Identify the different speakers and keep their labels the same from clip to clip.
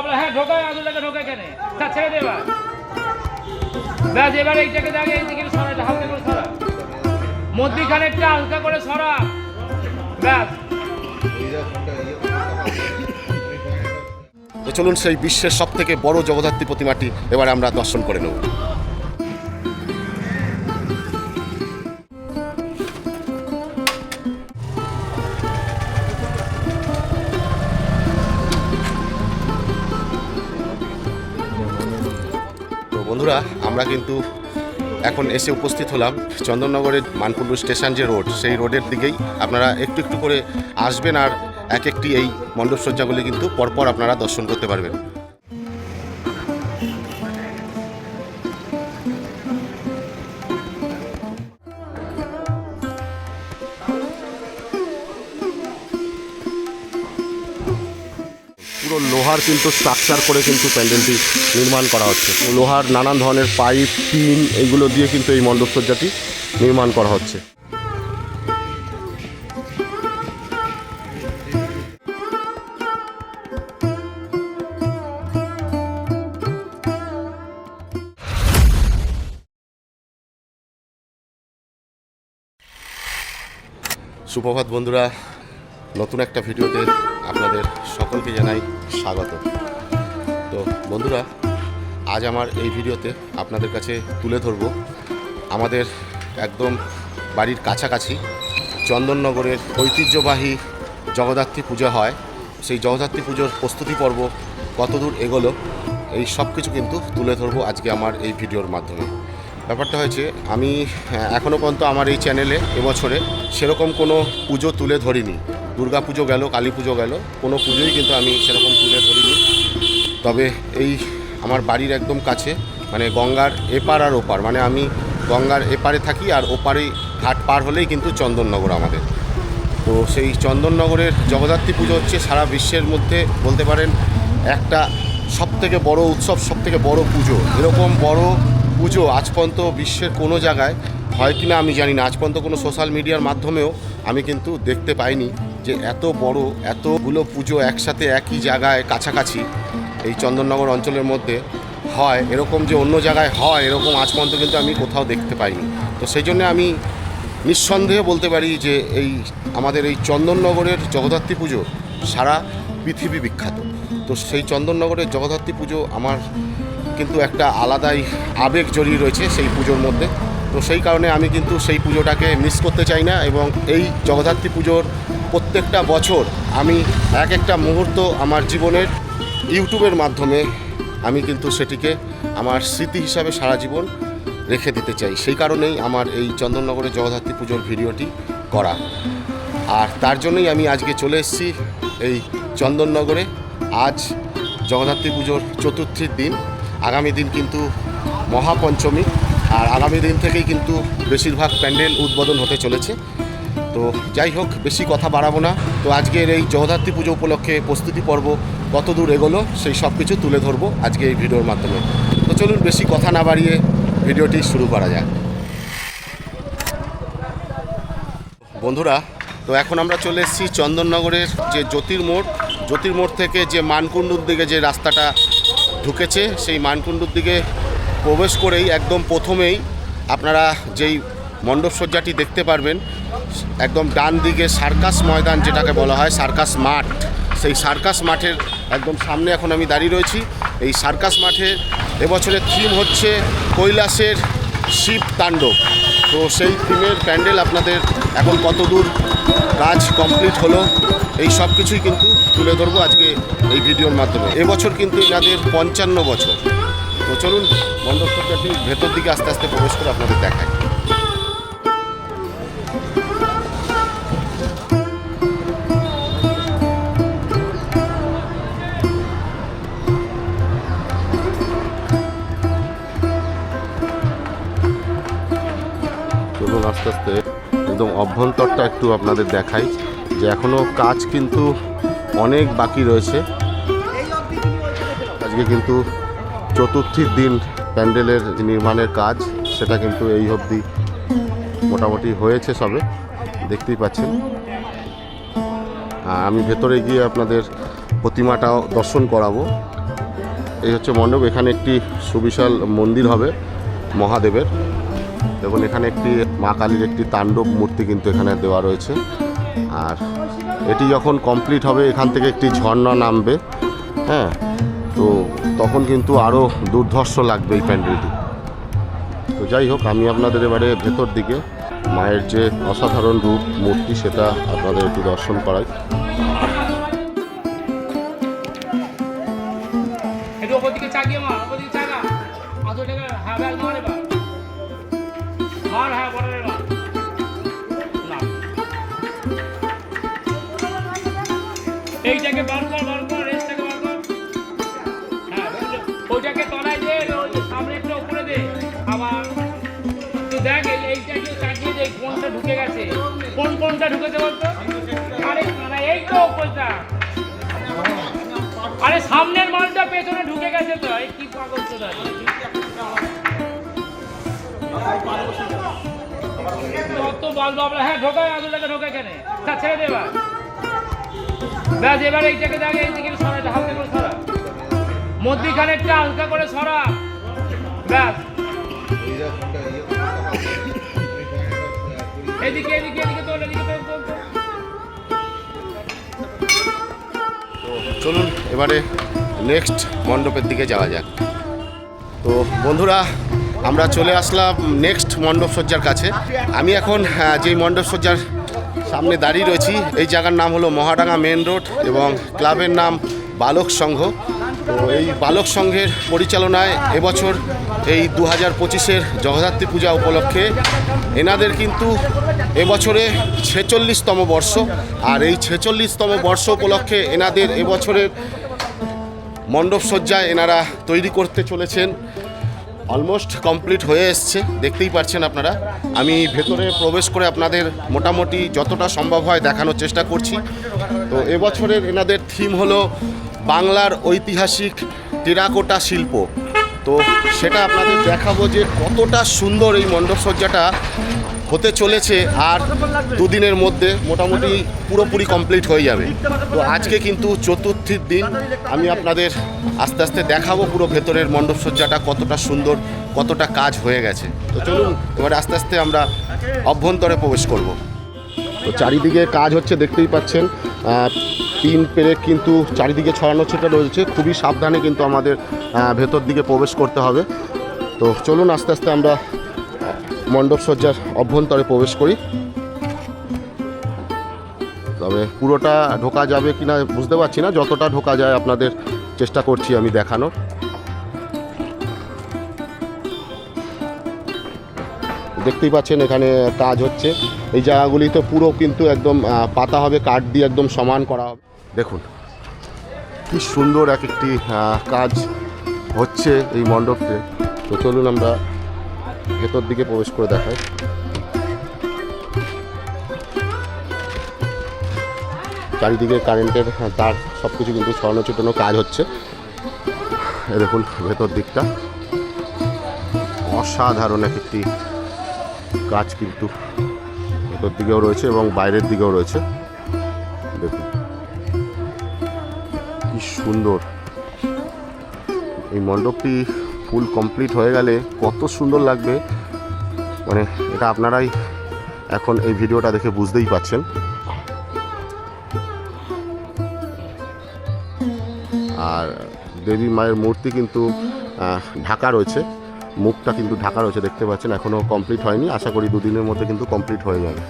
Speaker 1: আমরা হ্যাঁ তা ছেড়ে ব্যাস দেখে, এই দিকে সরা, এটা হালকা করে সরা। হালকা করে সরা। ব্যাস।
Speaker 2: তো চলুন সেই বিশ্বের সব থেকে বড় জগদ্ধাত্রী প্রতিমাটি এবারে আমরা দর্শন করে নেব। আমরা কিন্তু এখন এসে উপস্থিত হলাম চন্দননগরের মানকুণ্ডু স্টেশন যে রোড, সেই রোডের দিকেই। আপনারা একটু একটু করে আসবেন আর এক একটি এই মণ্ডপসজ্জাগুলি কিন্তু পরপর আপনারা দর্শন করতে পারবেন। লোহার কিন্তু স্ট্রাকচার করে কিন্তু প্যান্ডেলটি নির্মাণ করা হচ্ছে। লোহার নানান ধরনের পাইপ, টিন এইগুলো দিয়ে কিন্তু এই মণ্ডপসজ্জাটি নির্মাণ করা হচ্ছে। সুপ্রভাত বন্ধুরা নতুন একটা ভিডিওতে আপনাদের সকলকে জানাই স্বাগত। তো বন্ধুরা, আজ আমার এই ভিডিওতে আপনাদের কাছে তুলে ধরব আমাদের একদম বাড়ির কাছাকাছি চন্দননগরের ঐতিহ্যবাহী জগদ্ধাত্রী পূজা হয়। সেই জগদ্ধাত্রী পুজোর প্রস্তুতি পর্ব কতদূর এগোলো, এই সব কিছু কিন্তু তুলে ধরবো আজকে আমার এই ভিডিওর মাধ্যমে। ব্যাপারটা হয়েছে, আমি এখনও পর্যন্ত আমার এই চ্যানেলে এবছরে সেরকম কোনো পুজো তুলে ধরিনি। দুর্গা পুজো গেল, কালী পুজো গেল। কোনো পুজোই কিন্তু আমি সেরকম তুলে ধরিনি। তবে এই আমার বাড়ির একদম কাছে মানে গঙ্গার এপার আর ওপার মানে আমি গঙ্গার এপারে থাকি আর ওপারে ঘাট পার হলেই কিন্তু চন্দননগর আমাদের। তো সেই চন্দননগরের জগদ্ধাত্রী পুজো হচ্ছে সারা বিশ্বের মধ্যে বলতে পারেন একটা সব থেকে বড় উৎসব সব থেকে বড় পুজো। এরকম বড় পুজো আজ পর্যন্ত বিশ্বের কোনো জায়গায় হয় কি না আমি জানি না। আজ পর্যন্ত কোনো সোশ্যাল মিডিয়ার মাধ্যমেও আমি কিন্তু দেখতে পাইনি। যে এত বড়, এতগুলো পুজো একসাথে একই জায়গায় কাছাকাছি এই চন্দননগর অঞ্চলের মধ্যে হয়, এরকম যে অন্য জায়গায় হয়, এরকম আজ পর্যন্ত কিন্তু আমি কোথাও দেখতে পাইনি। তো সেই জন্য আমি নিঃসন্দেহে বলতে পারি যে এই আমাদের এই চন্দননগরের জগদ্ধাত্রী পুজো সারা পৃথিবী বিখ্যাত। তো সেই চন্দননগরের জগদ্ধাত্রী পুজো আমার কিন্তু একটা আলাদাই আবেগ জড়িয়ে রয়েছে সেই পুজোর মধ্যে। তো সেই কারণে আমি কিন্তু সেই পুজোটাকে মিস করতে চাই না এবং এই জগদ্ধাত্রী পুজোর প্রত্যেকটা বছর আমি এক একটা মুহূর্ত আমার জীবনের ইউটিউবের মাধ্যমে আমি কিন্তু সেটিকে আমার স্মৃতি হিসাবে সারা জীবন রেখে দিতে চাই। সেই কারণেই আমার এই চন্দননগরের জগদ্ধাত্রী পুজোর ভিডিওটি করা। আর তার জন্যই আমি আজকে চলে এসেছি এই চন্দননগরে। আজ জগদ্ধাত্রী পুজোর চতুর্থীর দিন। আগামী দিন কিন্তু মহাপঞ্চমী। আর আগামী দিন থেকেই কিন্তু বেশিরভাগ প্যান্ডেল উদ্বোধন হতে চলেছে। তো যাই হোক, বেশি কথা বাড়াবো না। তো আজকের এই জগদ্ধাত্রী পুজো উপলক্ষে প্রস্তুতি পর্ব কত দূর এগোলো সেই সব কিছু তুলে ধরবো আজকে এই ভিডিওর মাধ্যমে। তো চলুন, বেশি কথা না বাড়িয়ে ভিডিওটি শুরু করা যাক। বন্ধুরা, তো এখন আমরা চলে এসেছি চন্দননগরের যে জ্যোতির্মোড় জ্যোতির্মোড় থেকে যে মানকুণ্ডুর দিকে যে রাস্তাটা ঢুকেছে, সেই মানকুণ্ডুর দিকে প্রবেশ করেই একদম প্রথমেই আপনারা যেই মণ্ডপসজ্জাটি দেখতে পারবেন, একদম ডান দিকে সার্কাস ময়দান যেটাকে বলা হয়, সার্কাস মাঠ। সেই সার্কাস মাঠের একদম সামনে এখন আমি দাঁড়িয়ে রয়েছি। এই সার্কাস মাঠে এবছরের থিম হচ্ছে কৈলাসের শিব তাণ্ডব। তো সেই থিমের প্যান্ডেল আপনাদের এখন কত দূর কাজ কমপ্লিট হলো, এই সব কিছুই কিন্তু তুলে ধরবো আজকে এই ভিডিওর মাধ্যমে। এবছর কিন্তু এনাদের পঞ্চান্ন বছর। তো চলুন মণ্ডপসজ্জাটি ভেতর দিকে আস্তে আস্তে প্রবেশ করে আপনাদের দেখায় চলুন আস্তে আস্তে একদম অভ্যন্তরটা একটু আপনাদের দেখাই, যে এখনও কাজ কিন্তু অনেক বাকি রয়েছে। আজকে কিন্তু চতুর্থীর দিন প্যান্ডেলের নির্মাণের কাজ, সেটা কিন্তু এই অবধি মোটামুটি হয়েছে সবে, দেখতেই পাচ্ছেন। আমি ভেতরে গিয়ে আপনাদের প্রতিমাটাও দর্শন করাবো। এই হচ্ছে মণ্ডপ, এখানে একটি সুবিশাল মন্দির হবে মহাদেবের, এবং এখানে একটি মা কালীর একটি তাণ্ডব মূর্তি কিন্তু এখানে দেওয়া রয়েছে। আর এটি যখন কমপ্লিট হবে, এখান থেকে একটি ঝর্ণা নামবে হ্যাঁ তো তখন কিন্তু আরও দুর্ধর্ষ লাগবে এই প্যান্ডেলটি। তো যাই হোক, আমি আপনাদের এবারে ভেতর দিকে, মায়ের যে অসাধারণ রূপ, মূর্তি, সেটা আপনাদের একটু দর্শন করাই।
Speaker 1: কোনটা ঢুকেছে বলতো? আরে এই তো ওপরটা আরে সামনের মালটা পেছনে ঢুকে গেছে তো। এই কি হ্যাঁ ঢোকায় তা ছেড়ে দে ব্যাস, এবার এইটাকে দেখ এইদিকে সরা, এটা হালকা করে সরা। মধ্যিখানে একটা হালকা করে সরা। ব্যাস। এদিকে এদিকে এদিকে।
Speaker 2: চলুন এবারে নেক্সট মণ্ডপের দিকে যাওয়া যাক। তো বন্ধুরা, আমরা চলে আসলাম নেক্সট মণ্ডপ সজ্জার কাছে। আমি এখন যেই মণ্ডপ সজ্জার সামনে দাঁড়িয়ে রয়েছি, এই জায়গার নাম হলো মহাডাঙ্গা মেন রোড এবং ক্লাবের নাম বালক সংঘ। তো এই বালক সংঘের পরিচালনায় এবছর এই দু হাজার পঁচিশের জগদ্ধাত্রী পূজা উপলক্ষে এনাদের কিন্তু এবছরে ছেচল্লিশতম বর্ষ, আর এই ছেচল্লিশতম বর্ষ উপলক্ষে এনাদের এবছরের মণ্ডপ সজ্জায় এনারা তৈরি করতে চলেছেন। অলমোস্ট কমপ্লিট হয়ে এসছে, দেখতেই পাচ্ছেন আপনারা। আমি ভেতরে প্রবেশ করে আপনাদের মোটামুটি যতটা সম্ভব হয় দেখানোর চেষ্টা করছি। তো এবছরের এনাদের থিম হলো বাংলার ঐতিহাসিক টেরাকোটা শিল্প। তো সেটা আপনাদের দেখাবো যে কতটা সুন্দর এই মণ্ডপ সজ্জাটা হতে চলেছে আর দুদিনের মধ্যে মোটামুটি পুরোপুরি কমপ্লিট হয়ে যাবে। তো আজকে কিন্তু চতুর্থীর দিন। আমি আপনাদের আস্তে আস্তে দেখাবো পুরো ভেতরের মণ্ডপসজ্জাটা কতটা সুন্দর, কতটা কাজ হয়ে গেছে। তো চলুন, এবারে আস্তে আস্তে আমরা অভ্যন্তরে প্রবেশ করব। তো চারিদিকে কাজ হচ্ছে, দেখতেই পাচ্ছেন। তিন পেরেক কিন্তু চারিদিকে ছড়ানো ছিটা রয়েছে। খুবই সাবধানে কিন্তু আমাদের ভেতর দিকে প্রবেশ করতে হবে। তো চলুন, আস্তে আস্তে আমরা মণ্ডপ সজ্জার অভ্যন্তরে প্রবেশ করি। তবে পুরোটা ঢোকা যাবে কিনা বুঝতে পারছি না। যতটা ঢোকা যায় আপনাদের চেষ্টা করছি আমি দেখানোর। দেখতেই পাচ্ছেন এখানে কাজ হচ্ছে। এই জায়গাগুলিতে পুরো কিন্তু একদম পাতা হবে, কাঠ দিয়ে একদম সমান করা হবে। দেখুন, কি সুন্দর এক একটি কাজ হচ্ছে এই মণ্ডপে তো চলুন আমরা ভেতর দিকে প্রবেশ করে দেখায়। চারিদিকে কারেন্টের তার সব কিছু কিন্তু ছড়ানো ছিটানো কাজ হচ্ছে। এ দেখুন ভেতর দিকটা। অসাধারণ এক একটি কাজ কিন্তু ভেতর দিকেও রয়েছে এবং বাইরের দিকেও রয়েছে। দেখুন। কি সুন্দর। এই মণ্ডপটি ফুল কমপ্লিট হয়ে গেলে কত সুন্দর লাগবে। মানে এটা আপনারাই এখন এই ভিডিওটা দেখে বুঝতেই পাচ্ছেন আর দেবী মায়ের মূর্তি কিন্তু ঢাকা রয়েছে। মুখটা কিন্তু ঢাকা রয়েছে, দেখতে পাচ্ছেন, এখনও কমপ্লিট হয়নি। আশা করি দুদিনের মধ্যে কিন্তু কমপ্লিট হয়ে যাবে।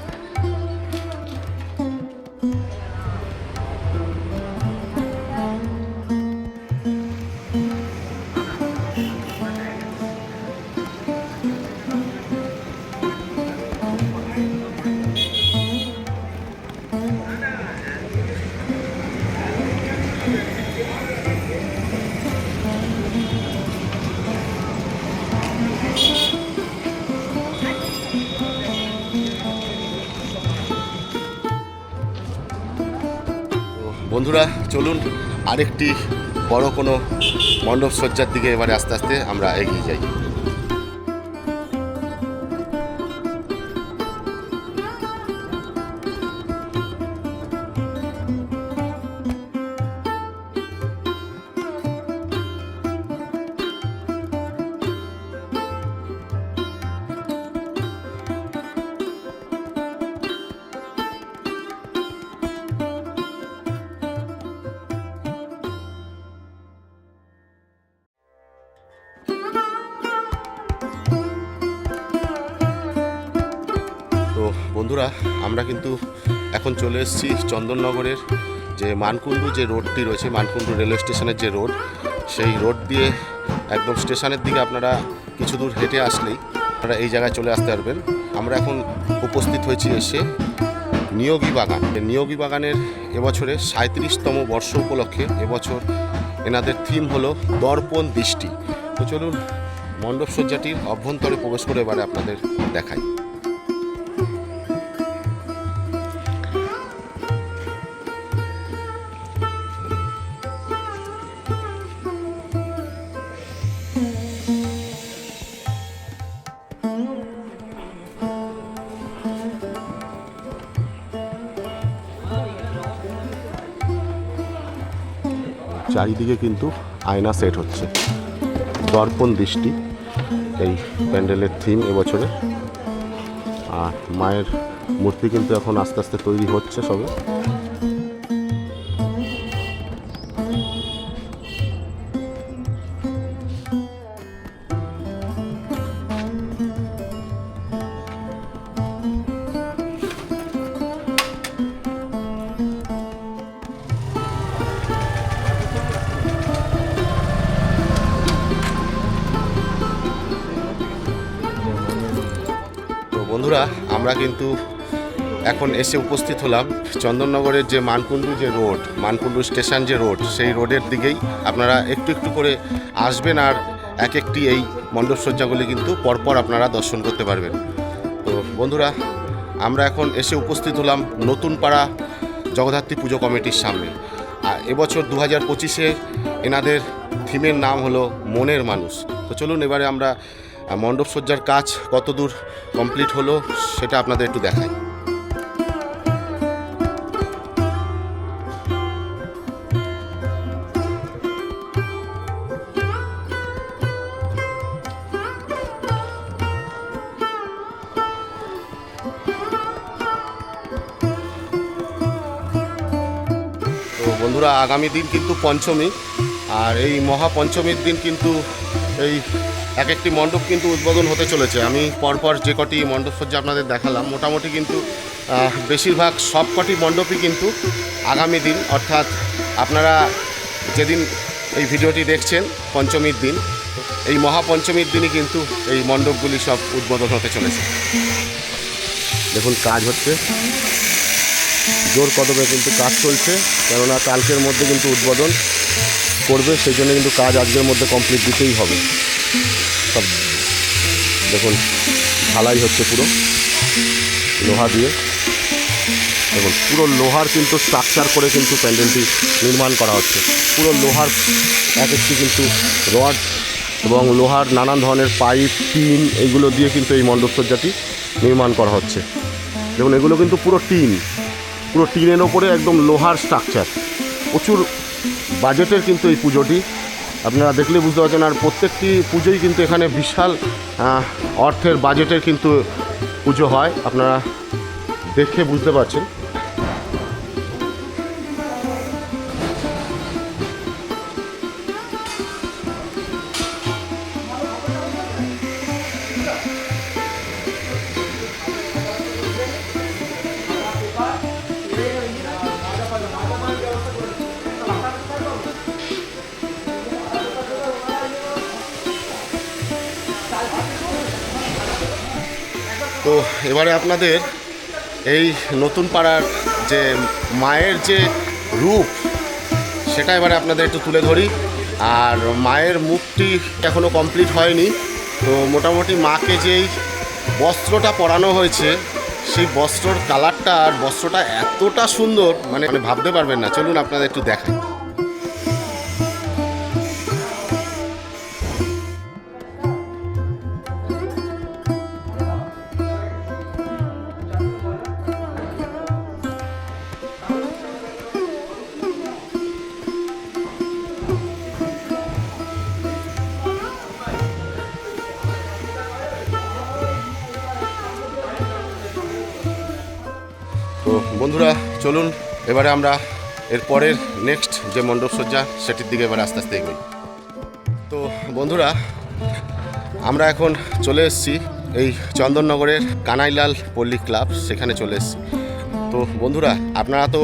Speaker 2: আরেকটি বড় কোনো মণ্ডপ সজ্জার দিকে এবারে আস্তে আস্তে আমরা এগিয়ে যাই। বন্ধুরা, আমরা কিন্তু এখন চলে এসেছি চন্দননগরের যে মানকুণ্ডু যে রোডটি রয়েছে, মানকুণ্ডু রেলওয়ে স্টেশনের যে রোড, সেই রোড দিয়ে একদম স্টেশনের দিকে আপনারা কিছু দূর হেঁটে আসলেই আপনারা এই জায়গায় চলে আসতে পারবেন। আমরা এখন উপস্থিত হয়েছি এসে নিয়োগী বাগান। নিয়োগী বাগানের এবছরে সাঁত্রিশতম বর্ষ উপলক্ষে এবছর এনাদের থিম হলো দর্পণ দৃষ্টি। তো চলুন মণ্ডপসজ্জাটির অভ্যন্তরে প্রবেশ করে এবারে আপনাদের দেখাই। চারিদিকে কিন্তু আয়না সেট হচ্ছে। দর্পণ দৃষ্টি, এই প্যান্ডেলের থিম এবছরে। আর মায়ের মূর্তি কিন্তু এখন আস্তে আস্তে তৈরি হচ্ছে সবে। আমরা কিন্তু এখন এসে উপস্থিত হলাম চন্দননগরের যে মানকুণ্ডু যে রোড, মানকুণ্ডু স্টেশন যে রোড, সেই রোডের দিকেই। আপনারা একটু একটু করে আসবেন আর এক একটি এই মণ্ডপসজ্জাগুলি কিন্তু পরপর আপনারা দর্শন করতে পারবেন। তো বন্ধুরা, আমরা এখন এসে উপস্থিত হলাম নতুন পাড়া জগদ্ধাত্রী পুজো কমিটির সামনে। আর এবছর দু হাজার পঁচিশে এনাদের থিমের নাম হলো মনের মানুষ। তো চলুন এবারে আমরা আহ, মণ্ডপসজ্জার কাজ কতদূর কমপ্লিট হলো সেটা আপনাদের একটু দেখাই। বন্ধুরা আগামী দিন কিন্তু পঞ্চমী আর এই মহাপঞ্চমীর দিন কিন্তু এই এক একটি মণ্ডপ কিন্তু উদ্বোধন হতে চলেছে। আমি পরপর যে কটি মণ্ডপ সজ্জা আপনাদের দেখালাম, মোটামুটি কিন্তু বেশিরভাগ সব কটি মণ্ডপই কিন্তু আগামী দিন, অর্থাৎ আপনারা যেদিন এই ভিডিওটি দেখছেন, পঞ্চমীর দিন, এই মহাপঞ্চমীর দিনই কিন্তু এই মণ্ডপগুলি সব উদ্বোধন হতে চলেছে। দেখুন, কাজ হচ্ছে। জোর কদমে কিন্তু কাজ চলছে, কেননা কালকের মধ্যে কিন্তু উদ্বোধন করবে, সেই জন্য কিন্তু কাজ আজকের মধ্যে কমপ্লিট দিতেই হবে। সব দেখুন, ঢালাই হচ্ছে পুরো, লোহা দিয়ে। দেখুন, পুরো লোহার কিন্তু স্ট্রাকচার করে কিন্তু প্যান্ডেলটি নির্মাণ করা হচ্ছে। পুরো লোহার এক একটি কিন্তু রড এবং লোহার নানান ধরনের পাইপ টিন এইগুলো দিয়ে কিন্তু এই মণ্ডপসজ্জাটি নির্মাণ করা হচ্ছে। দেখুন, এগুলো কিন্তু পুরো টিন। পুরো টিনের ওপরে একদম লোহার স্ট্রাকচার প্রচুর বাজেটের কিন্তু এই পুজোটি আপনারা দেখলে বুঝতে পারছেন, আর প্রত্যেকটি পুজোই কিন্তু এখানে বিশাল অর্থের বাজেটের কিন্তু পুজো হয়। আপনারা দেখে বুঝতে পারছেন। এবারে আপনাদের এই নতুন পাড়ার যে মায়ের যে রূপ, সেটা এবারে আপনাদের একটু তুলে ধরি। আর মায়ের মুখটি এখনও কমপ্লিট হয়নি। তো মোটামুটি মাকে যেই বস্ত্রটা পরানো হয়েছে, সেই বস্ত্রর কালারটা আর বস্ত্রটা এতটা সুন্দর মানে মানে ভাবতে পারবেন না। চলুন আপনাদের একটু দেখাই। বন্ধুরা, চলুন, এবারে আমরা এর পরের নেক্সট যে মণ্ডপসজ্জা, সেটির দিকে এবার আস্তে আস্তে এগোই। তো বন্ধুরা, আমরা এখন চলে এসেছি এই চন্দননগরের কানাইলাল পল্লী ক্লাব, সেখানে চলে এসেছি। তো বন্ধুরা, আপনারা তো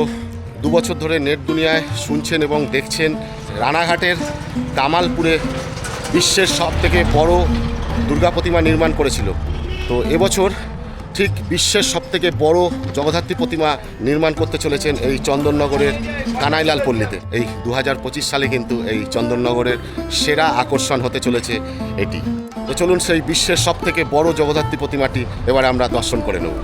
Speaker 2: দু বছর ধরে নেট দুনিয়ায় শুনছেন এবং দেখছেন রানাঘাটের কামালপুরে বিশ্বের সব থেকে বড় দুর্গা প্রতিমা নির্মাণ করেছিল। তো এবছর ঠিক বিশ্বের সব থেকে বড় জগদ্ধাত্রী প্রতিমা নির্মাণ করতে চলেছেন এই চন্দননগরের কানাইলাল পল্লীতে। এই দু হাজার পঁচিশ সালে কিন্তু এই চন্দননগরের সেরা আকর্ষণ হতে চলেছে এটি। তো চলুন সেই বিশ্বের সব থেকে বড় জগদ্ধাত্রী প্রতিমাটি এবারে আমরা দর্শন করে নেব।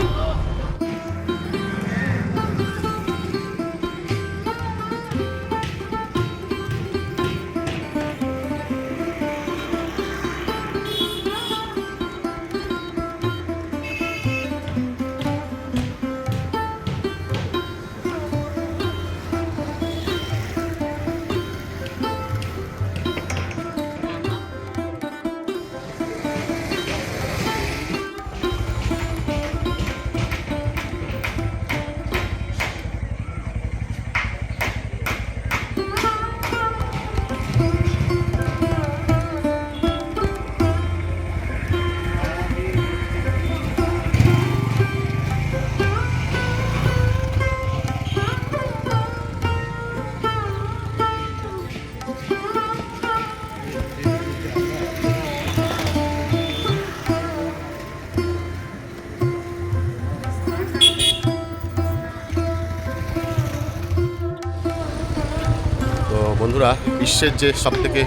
Speaker 2: বিশ্বের যে সবথেকে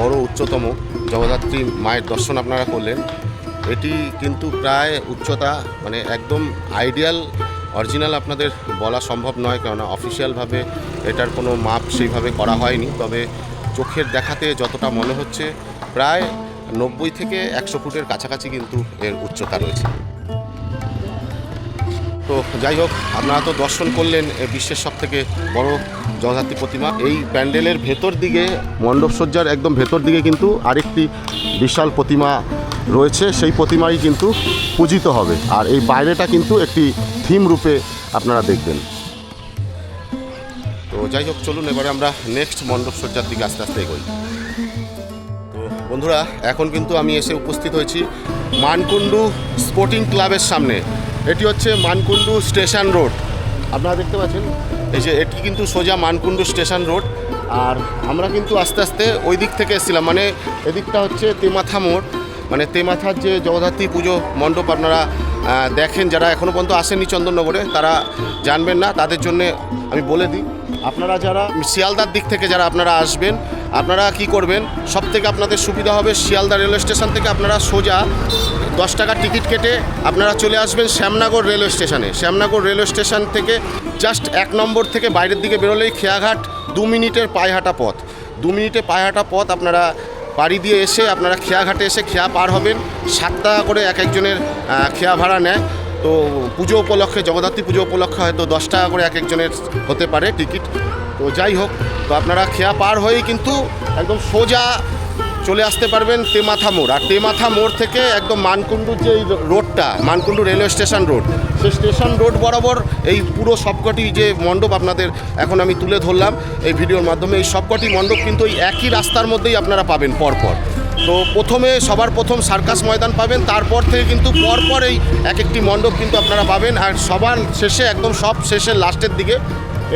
Speaker 2: বড় উচ্চতম জগদ্ধাত্রী মায়ের দর্শন আপনারা করলেন, এটি কিন্তু প্রায় উচ্চতা মানে একদম আইডিয়াল, অরিজিনাল আপনাদের বলা সম্ভব নয়, কেননা অফিসিয়ালভাবে এটার কোনো মাপ সেইভাবে করা হয়নি। তবে চোখের দেখাতে যতটা মনে হচ্ছে, প্রায় নব্বই থেকে একশো ফুটের কাছাকাছি কিন্তু এর উচ্চতা রয়েছে। তো যাই হোক, আপনারা তো দর্শন করলেন বিশ্বের সব থেকে বড় জগদ্ধাত্রী প্রতিমা। এই প্যান্ডেলের ভেতর দিকে মণ্ডপসজ্জার একদম ভেতর দিকে কিন্তু আরেকটি বিশাল প্রতিমা রয়েছে। সেই প্রতিমাই কিন্তু পূজিত হবে। আর এই বাইরেটা কিন্তু একটি থিম রূপে আপনারা দেখবেন। তো যাই হোক, চলুন এবারে আমরা নেক্সট মণ্ডপসজ্জার দিকে আস্তে আস্তে এগোই। তো বন্ধুরা, এখন কিন্তু আমি এসে উপস্থিত হয়েছি মানকুণ্ডু স্পোর্টিং ক্লাবের সামনে। এটি হচ্ছে মানকুণ্ডু স্টেশন রোড। আপনারা দেখতে পাচ্ছেন, এই যে এটি কিন্তু সোজা মানকুণ্ডু স্টেশন রোড। আর আমরা কিন্তু আস্তে আস্তে ওই দিক থেকে এসেছিলাম মানে এদিকটা হচ্ছে তেমাথা মোড়। মানে তেমাথার যে জগদ্ধাত্রী পুজো মণ্ডপ আপনারা দেখেন, যারা এখনও পর্যন্ত আসেননি চন্দননগরে, তারা জানবেন না। তাদের জন্য আমি বলে দিই, আপনারা যারা শিয়ালদার দিক থেকে যারা আপনারা আসবেন আপনারা কি করবেন? সব থেকে আপনাদের সুবিধা হবে শিয়ালদা রেলওয়ে স্টেশন থেকে আপনারা সোজা দশ টাকার টিকিট কেটে আপনারা চলে আসবেন শ্যামনগর রেলওয়ে স্টেশনে। শ্যামনগর রেলওয়ে স্টেশন থেকে জাস্ট এক নম্বর থেকে বাইরের দিকে বেরোলেই খেয়াঘাট দু মিনিটের পায়ে হাঁটা পথ। দু মিনিটে পায়ে হাঁটা পথ আপনারা বাড়ি দিয়ে এসে আপনারা খেয়াঘাটে এসে খেয়া পার হবেন। সাত টাকা করে এক একজনের খেয়া ভাড়া নেয়। তো পুজো উপলক্ষে, জগদ্ধাত্রী পুজো উপলক্ষে হয়তো দশ টাকা করে এক একজনের হতে পারে টিকিট। তো যাই হোক, তো আপনারা খেয়া পার হয়েই কিন্তু একদম সোজা চলে আসতে পারবেন তেমাথা মোড়। আর তেমাথা মোড় থেকে একদম মানকুণ্ডুর যে রোডটা, মানকুণ্ডু রেলওয়ে স্টেশন রোড, সেই স্টেশন রোড বরাবর এই পুরো সবকটি যে মণ্ডপ আপনাদের এখন আমি তুলে ধরলাম, এই ভিডিওর মাধ্যমে এই সবকটি মণ্ডপ কিন্তু ওই একই রাস্তার মধ্যেই আপনারা পাবেন পরপর। তো প্রথমে সবার প্রথম সার্কাস ময়দান পাবেন, তারপর থেকে কিন্তু পরপর এই এক একটি মণ্ডপ কিন্তু আপনারা পাবেন। আর সবার শেষে, একদম সব শেষের লাস্টের দিকে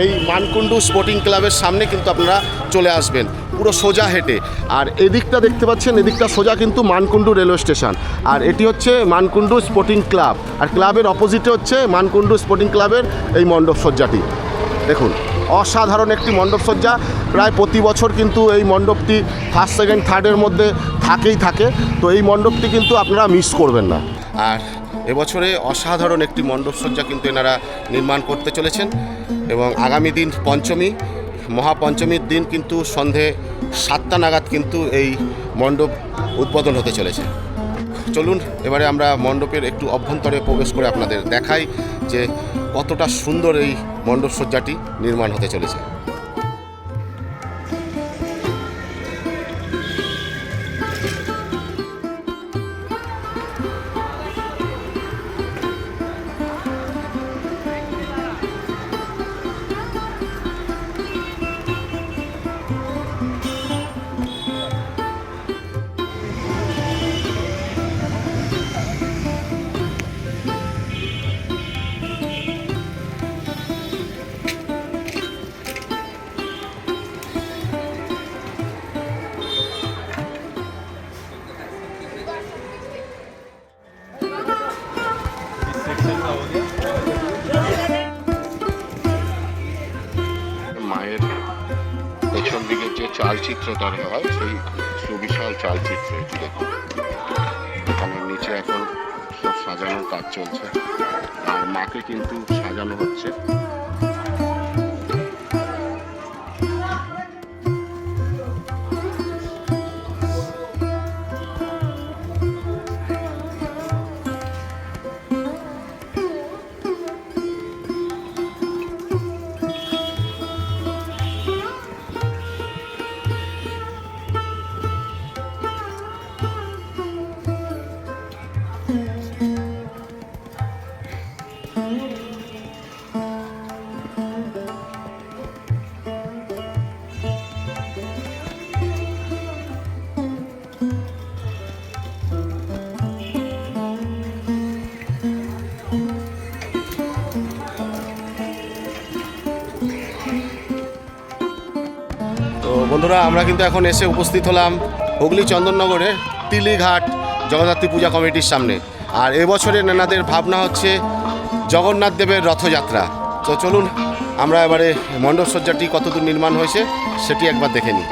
Speaker 2: এই মানকুণ্ডু স্পোর্টিং ক্লাবের সামনে কিন্তু আপনারা চলে আসবেন, পুরো সোজা হেঁটে। আর এদিকটা দেখতে পাচ্ছেন, এদিকটা সোজা কিন্তু মানকুণ্ডু রেলওয়ে স্টেশন। আর এটি হচ্ছে মানকুণ্ডু স্পোর্টিং ক্লাব। আর ক্লাবের অপোজিটে হচ্ছে মানকুণ্ডু স্পোর্টিং ক্লাবের এই মণ্ডপ সজ্জাটি দেখুন। অসাধারণ একটি মণ্ডপসজ্জা প্রায় প্রতি বছর কিন্তু এই মণ্ডপটি ফার্স্ট সেকেন্ড থার্ডের মধ্যে থাকেই থাকে। তো এই মণ্ডপটি কিন্তু আপনারা মিস করবেন না। আর এবছরে অসাধারণ একটি মণ্ডপসজ্জা কিন্তু এনারা নির্মাণ করতে চলেছেন এবং আগামী দিন পঞ্চমী, মহাপঞ্চমীর দিন কিন্তু সন্ধে সাতটা নাগাদ কিন্তু এই মণ্ডপ উদ্বোধন হতে চলেছে। চলুন, এবারে আমরা মণ্ডপের একটু অভ্যন্তরে প্রবেশ করে আপনাদের দেখাই যে কতটা সুন্দর এই মণ্ডপ সজ্জাটি নির্মাণ হতে চলেছে। চালচিত্রটার হয়, সেই সুবিশাল চালচিত্র এটি দেখুন। এখানে নিচে এখন সব সাজানোর কাজ চলছে। আর মাকে কিন্তু সাজানো হচ্ছে। বন্ধুরা, আমরা কিন্তু এখন এসে উপস্থিত হলাম হুগলি চন্দননগরে তিলিঘাট জগদ্ধাত্রী পূজা কমিটির সামনে। আর এবছরে নেনাদের ভাবনা হচ্ছে জগন্নাথ দেবের রথযাত্রা। তো চলুন, আমরা এবারে মণ্ডপসজ্জাটি কতদূর নির্মাণ হয়েছে সেটি একবার দেখে নিই।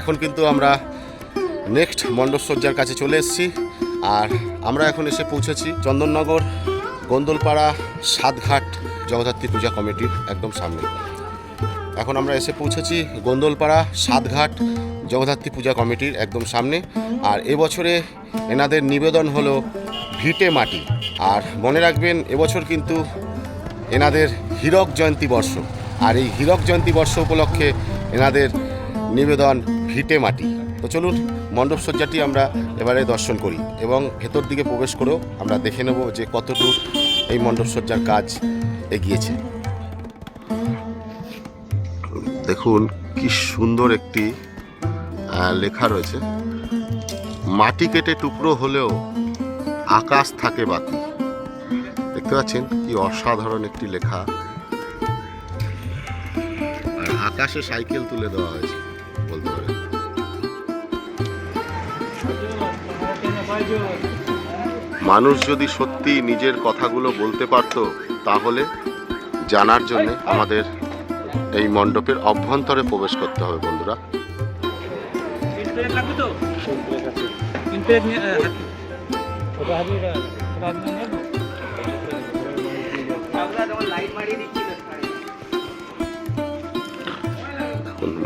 Speaker 2: এখন কিন্তু আমরা নেক্সট মণ্ডপসজ্জার কাছে চলে এসেছি। আর আমরা এখন এসে পৌঁছেছি চন্দননগর, গন্দলপাড়া, সাতঘাট জগদ্ধাত্রী পূজা কমিটির একদম সামনে। এখন আমরা এসে পৌঁছেছি গন্দলপাড়া, সাতঘাট জগদ্ধাত্রী পূজা কমিটির একদম সামনে। আর এবছরে এনাদের নিবেদন হলো ভিটে মাটি। আর মনে রাখবেন, এবছর কিন্তু এনাদের হীরক জয়ন্তী বর্ষ। আর এই হীরক জয়ন্তী বর্ষ উপলক্ষে এনাদের নিবেদন ভিটে মাটি। তো চলুন, মণ্ডপ সজ্জাটি আমরা এবারে দর্শন করি এবং ভেতর দিকে প্রবেশ করেও আমরা দেখে নেব যে কতটুকু এই মণ্ডপ সজ্জার কাজ এগিয়েছে। দেখুন, কি সুন্দর একটি লেখা রয়েছে। মাটি কেটে টুকরো হলেও আকাশ থাকে বাকি। দেখতে পাচ্ছেন, কি অসাধারণ একটি লেখা। আকাশে সাইকেল তুলে দেওয়া হয়েছে। মানুষ যদি সত্যি নিজের কথাগুলো বলতে পারত, তাহলে জানার জন্য আমাদের এই মণ্ডপের অভ্যন্তরে প্রবেশ করতে হবে, বন্ধুরা।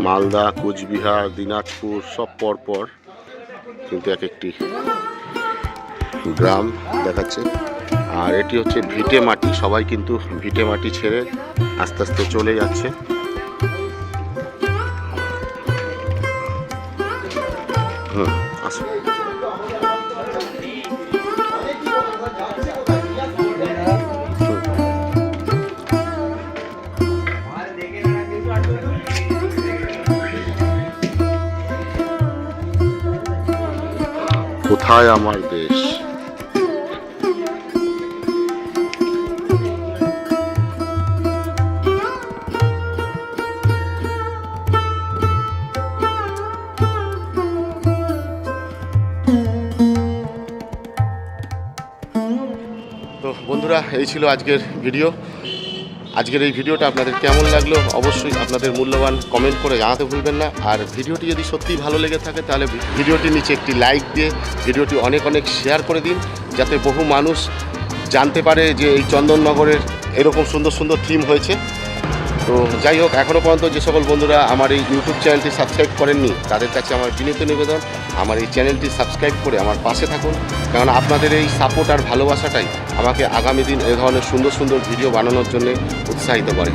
Speaker 2: মালদা, কোচবিহার, দিনাজপুর সব পর পর কিন্তু এক একটি গ্রাম দেখাচ্ছে। আর এটি হচ্ছে ভিটে মাটি। সবাই কিন্তু ভিটে মাটি ছেড়ে আস্তে আস্তে চলে যাচ্ছে। হুম কোথায় আমার দেশ? বন্ধুরা, এই ছিল আজকের ভিডিও। আজকের এই ভিডিওটা আপনাদের কেমন লাগল অবশ্যই আপনাদের মূল্যবান কমেন্ট করে জানাতে ভুলবেন না। আর ভিডিওটি যদি সত্যিই ভালো লেগে থাকে, তাহলে ভিডিওটির নিচে একটি লাইক দিয়ে ভিডিওটি অনেক অনেক শেয়ার করে দিন, যাতে বহু মানুষ জানতে পারে যে এই চন্দননগরের এরকম সুন্দর সুন্দর থিম হয়েছে। তো যাই হোক এখনও পর্যন্ত যে সকল বন্ধুরা আমার এই ইউটিউব চ্যানেলটি সাবস্ক্রাইব করেননি, তাদের কাছে আমার বিনীত নিবেদন, আমার এই চ্যানেলটি সাবস্ক্রাইব করে আমার পাশে থাকুন। কারণ আপনাদের এই সাপোর্ট আর ভালোবাসাটাই আমাকে আগামী দিন এ ধরনের সুন্দর সুন্দর ভিডিও বানানোর জন্য উৎসাহিত করে।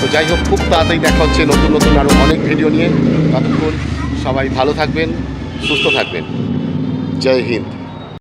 Speaker 2: তো যাই হোক, খুব তাড়াতাড়ি দেখা হচ্ছে নতুন নতুন আরও অনেক ভিডিও নিয়ে। ততক্ষণ সবাই ভালো থাকবেন, সুস্থ থাকবেন। জয় হিন্দ।